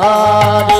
হরে